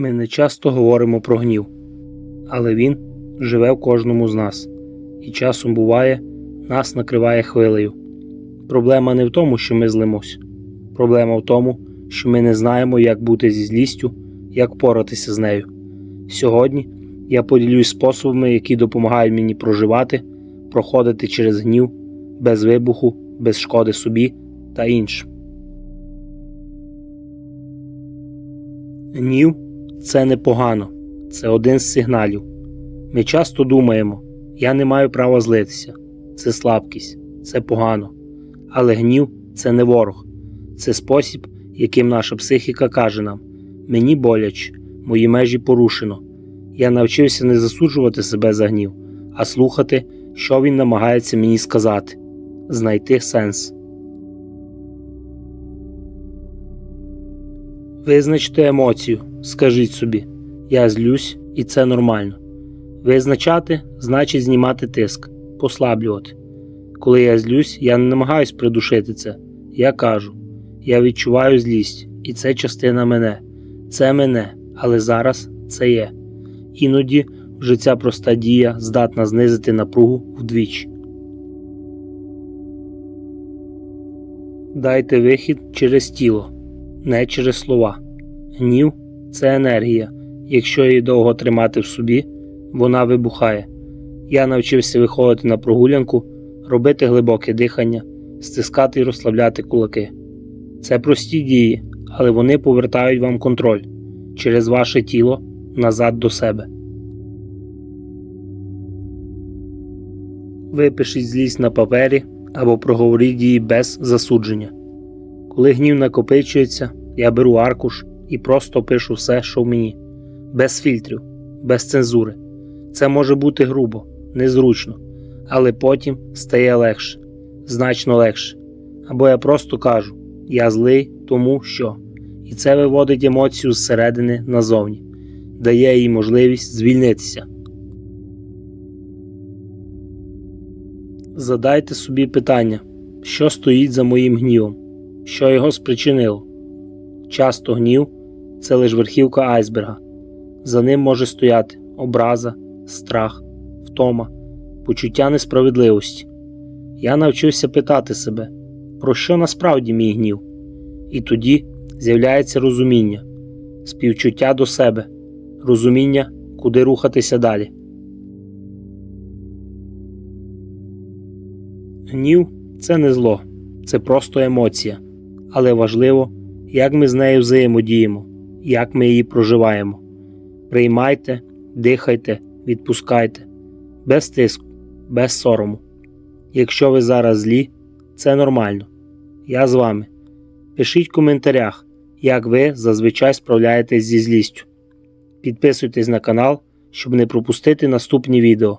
Ми не часто говоримо про гнів, але він живе в кожному з нас, і часом буває, нас накриває хвилею. Проблема не в тому, що ми злимось. Проблема в тому, що ми не знаємо, як бути зі злістю, як поратися з нею. Сьогодні я поділюсь способами, які допомагають мені проживати, проходити через гнів без вибуху, без шкоди собі та іншим. Гнів це непогано, це один з сигналів. Ми часто думаємо, я не маю права злитися, це слабкість, це погано. Але гнів це не ворог, це спосіб, яким наша психіка каже нам: мені боляче, мої межі порушено. Я навчився не засуджувати себе за гнів, а слухати, що він намагається мені сказати, знайти сенс. Визначте емоцію, скажіть собі, я злюсь і це нормально. Визначати значить знімати тиск, послаблювати. Коли я злюсь, я не намагаюсь придушити це. Я кажу, я відчуваю злість, і це частина мене. Це мене, але зараз це є. Іноді вже ця проста дія здатна знизити напругу вдвічі. Дайте вихід через тіло, не через слова. Гнів це енергія. Якщо її довго тримати в собі, вона вибухає. Я навчився виходити на прогулянку, робити глибоке дихання, стискати і розслабляти кулаки. Це прості дії, але вони повертають вам контроль через ваше тіло назад до себе. Випишіть злість на папері або проговоріть її без засудження. Коли гнів накопичується, я беру аркуш і просто пишу все, що в мені, без фільтрів, без цензури. Це може бути грубо, незручно, але потім стає легше, значно легше. Або я просто кажу: я злий, тому що. І це виводить емоцію зсередини назовні, дає їй можливість звільнитися. Задайте собі питання, що стоїть за моїм гнівом, що його спричинило. Часто гнів це лише верхівка айсберга. За ним може стояти образа, страх, втома, почуття несправедливості. Я навчився питати себе, про що насправді мій гнів, і тоді з'являється розуміння, співчуття до себе, розуміння, куди рухатися далі. Гнів це не зло, це просто емоція, але важливо, як ми з нею взаємодіємо, як ми її проживаємо. Приймайте, дихайте, відпускайте, без тиску, без сорому. Якщо ви зараз злі, це нормально. Я з вами. Пишіть в коментарях, як ви зазвичай справляєтесь зі злістю. Підписуйтесь на канал, щоб не пропустити наступні відео.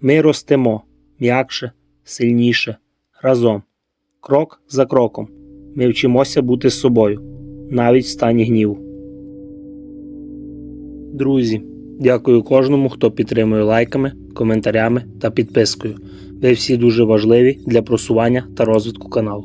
Ми ростемо м'якше, сильніше, разом. Крок за кроком. Ми вчимося бути з собою, навіть в стані гніву. Друзі, дякую кожному, хто підтримує лайками, коментарями та підпискою. Ви всі дуже важливі для просування та розвитку каналу.